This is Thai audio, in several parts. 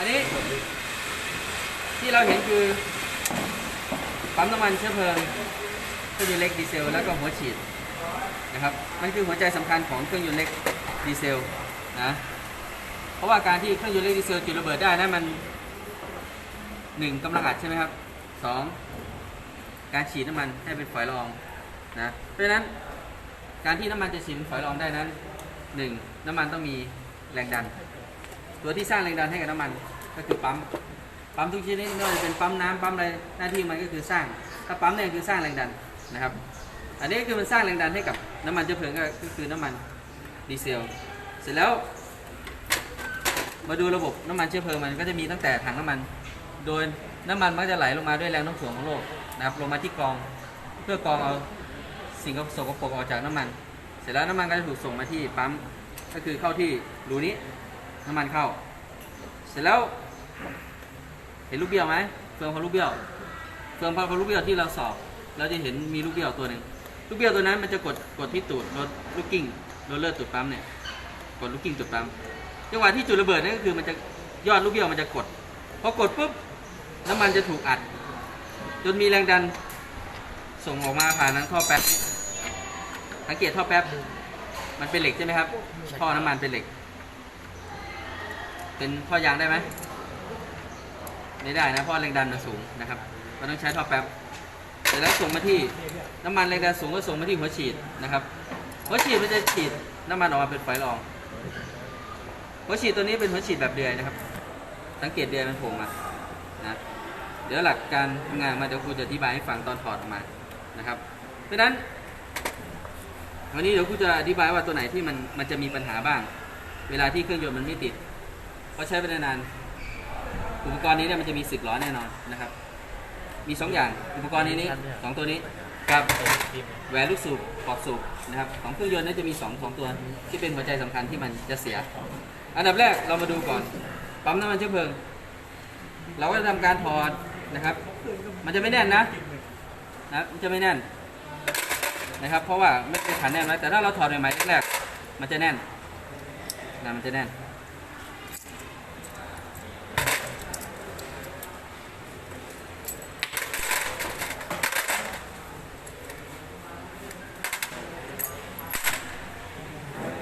อันนี้ ที่เราเห็นคือปั๊มน้ำมันเชื้อเพลิงเครื่องยนต์เล็กดีเซล แล้วก็หัวฉีดนะครับมันคือหัวใจสำคัญของเครื่องยนต์เล็กดีเซลนะเพราะว่าการที่เครื่องยนต์เล็กดีเซลจุดระเบิดได้นั้นมันหนึ่งกำลังอัดใช่ไหมครับสองการฉีดน้ำมันให้เป็นฝอยละองนะเพราะฉะนั้นการที่น้ำมันจะฉีดเป็นฝอยละอองได้นั้นหนึ่งน้ำมันต้องมีแรงดัน ตัวที่สร้างแรงดันให้กับน้ำมันก็คือปั๊มปั๊มทุกชนิดไม่ว่าจะเป็นปั๊มน้ำปั๊มอะไรหน้าที่มันก็คือสร้าง ถ้าปั๊มเนี่ยคือสร้างแรงดันนะครับ อันนี้ก็คือมันสร้างแรงดันให้กับน้ำมันเชื้อเพลิงก็คือน้ำมันดีเซลเสร็จแล้ว มาดูระบบน้ำมันเชื้อเพลิงมันก็จะมีตั้งแต่ถังน้ำมัน โดยน้ำมันมักจะไหลลงมาด้วยแรงโน้มถ่วงของโลกนะครับลงมาที่กรองเพื่อกองเอาสิ่งสกปรกออกจากน้ำมัน เสร็จแล้วน้ำมันก็จะถูกส่งมาที่ปั๊มก็คือเข้าที่รูนี้ น้ำมันเข้า เสร็จแล้ว เห็นลูกเบี้ยวไหมเฟืองพอลูกเบี้ยวเฟืองพอลูกเบี้ยวที่เราสอบ เราจะเห็นมีลูกเบี้ยวตัวหนึ่งลูกเบี้ยวตัวนั้นมันจะกดกดที่ตูดรถลูกกิ้งรถเลือดตูดปั๊มเนี่ยกดลูกกิ้งตูดปั๊มจังหวะที่จุดระเบิดนั่นก็คือมันจะยอดลูกเบี้ยวมันจะกดพอกดปุ๊บน้ำมันจะถูกอัด จนมีแรงดันส่งออกมาผ่านทางท่อแป๊บสังเกตท่อแป๊บมันเป็นเหล็กใช่ไหมครับท่อน้ำมันเป็นเหล็ก เป็นท่อยางได้ไหมไม่ได้นะเพราะแรงดันมันสูงนะครับมันต้องใช้ท่อแป๊บเสร็จแล้วส่งมาที่น้ำมันแรงดันสูงก็ส่งมาที่หัวฉีดนะครับ หัวฉีดมันจะฉีดน้ำมันออกมาเป็นฝอยละอง หัวฉีดตัวนี้เป็นหัวฉีดแบบเดือยนะครับ สังเกตเดือยมันโผล่มานะเดี๋ยวหลักการทำงานมาเดี๋ยวครูจะอธิบายให้ฟังตอนถอดออกมานะครับ เพราะนั้น วันนี้เดี๋ยวครูจะอธิบายว่าตัวไหนที่มันมันจะมีปัญหาบ้าง เวลาที่เครื่องยนต์มันไม่ติด เพราะใช้ไปนานๆอุปกรณ์นี้เนี่ยมันจะมีสึกล้อแน่นอนนะครับ มีสองอย่างอุปกรณ์นี้นี้สองตัวนี้กับแหวนลูกสูบปลอกสูบนะครับของเครื่องยนต์เน่าจะมีสองสองตัวที่เป็นหัวใจสำคัญที่มันจะเสีย อันดับแรกเรามาดูก่อน ปั๊มน้ำมันเชื้อเพลิง เราก็จะทำการถอดนะครับ มันจะไม่แน่นนะนะมันจะไม่แน่นนะครับ เพราะว่าไม่เป็นขันแน่นไว้แต่ถ้าเราถอดใหม่ๆแรกๆมันจะแน่นนะมันจะแน่น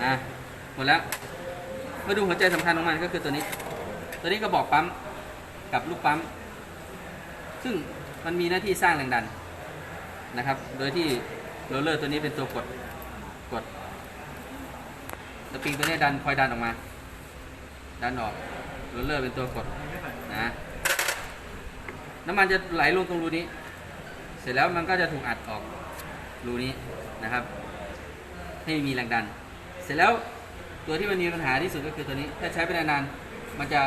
อะหมดแล้วมาดูหัวใจสำคัญของมันก็คือตัวนี้ ตัวนี้กระบอกปั๊มกับลูกปั๊ม ซึ่งมันมีหน้าที่สร้างแรงดันนะครับ โดยที่โรลเลอร์ตัวนี้เป็นตัวกดกดสปริงตัวนี้ดันคอยดันออกมา ดันออกโรลเลอร์เป็นตัวกดนะน้ำมันจะไหลลงตรงรูนี้ เสร็จแล้วมันก็จะถูกอัดออกรูนี้นะครับ ให้มีแรงดัน สร็จแล้วตัวที่มันมีปัญหาที่สุดก็คือตัวนี้ ถ้าใช้ไปนานๆ มันจะ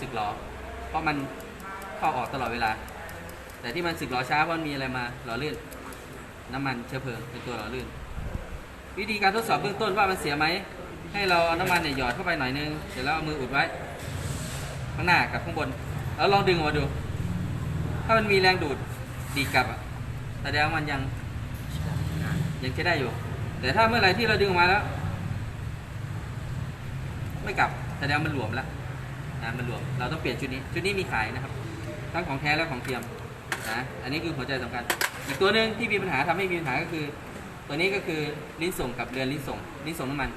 สึกหรอ เพราะมันเข้าออกตลอดเวลา แต่ที่มันสึกหรอช้าเพราะมันมีอะไรมาหล่อลื่น น้ำมันเชื้อเพลิงเป็นตัวหล่อลื่น วิธีการทดสอบเบื้องต้นว่ามันเสียไหม ให้เราเอาน้ำมันเนี่ยหยอดเข้าไปหน่อยนึง เสร็จแล้วเอามืออุดไว้ ข้างหน้ากับข้างบน แล้วลองดึงออกมาดู ถ้ามันมีแรงดูดดีกลับอะแสดงมันยังยังใช้ได้อยู่ แต่ถ้าเมื่อไหร่ที่เราดึงออกมาแล้ว ไม่กลับแสดงมันหลวมแล้วนะมันหลวม เราต้องเปลี่ยนชุดนี้ ชุดนี้มีขายนะครับ ทั้งของแท้และของเทียมนะอันนี้คือหัวใจสำคัญอีกตัวหนึ่งที่มีปัญหาทำให้มีปัญหาก็คือ ตัวนี้ก็คือลิ้นส่งกับเรือนลิ้นส่งลิ้นส่งน้ำมัน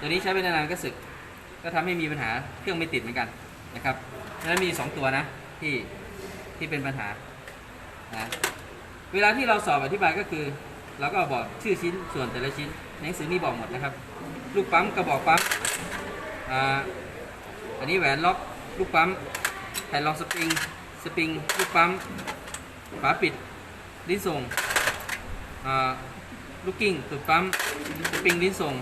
ตัวนี้ใช้ไปนานๆก็สึก ก็ทำให้มีปัญหาเครื่องไม่ติดเหมือนกันนะครับดังนั้นมีสองตัวนะที่ที่เป็นปัญหานะเวลาที่เราสอบอธิบายก็คือเราก็บอกชื่อชิ้นส่วนแต่ละชิ้นในหนังสือมีบอกหมดนะครับ ลูกปั๊มกระบอกปั๊ม อันนี้แหวนล็อกลูกปั๊มแผ่นรองสปริง สปริงลูกปั๊มฝาปิดลิ้นส่งลูกกิ้งตุดปั๊มสปริงลิ้นส่ง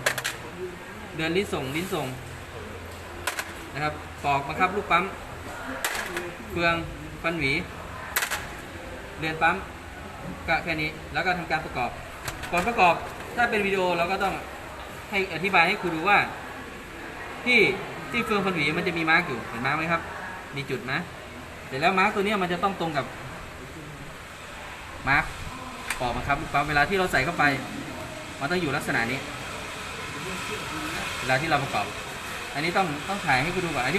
เดือนลิ้นส่งลิ้นส่งนะครับปอกบังคับลูกปั๊มเฟืองฟันหวีเรือนปั๊มก็แค่นี้แล้วก็ทำการประกอบ ก่อนประกอบถ้าเป็นวิดีโอเราก็ต้องให้อธิบายให้ครูดูว่า ที่ที่เฟืองฟันหวีมันจะมีมาร์กอยู่เห็นมาร์กไหมครับ มีจุดนะเสร็จแล้วมาร์กตัวนี้มันจะต้องตรงกับมาร์กปอบนะครับปั๊มเวลาที่เราใส่เข้าไป มันต้องอยู่ลักษณะนี้ เวลาที่เราประกอบ อันนี้ต้องต้องถ่ายให้คุณดูก่อนอันนี้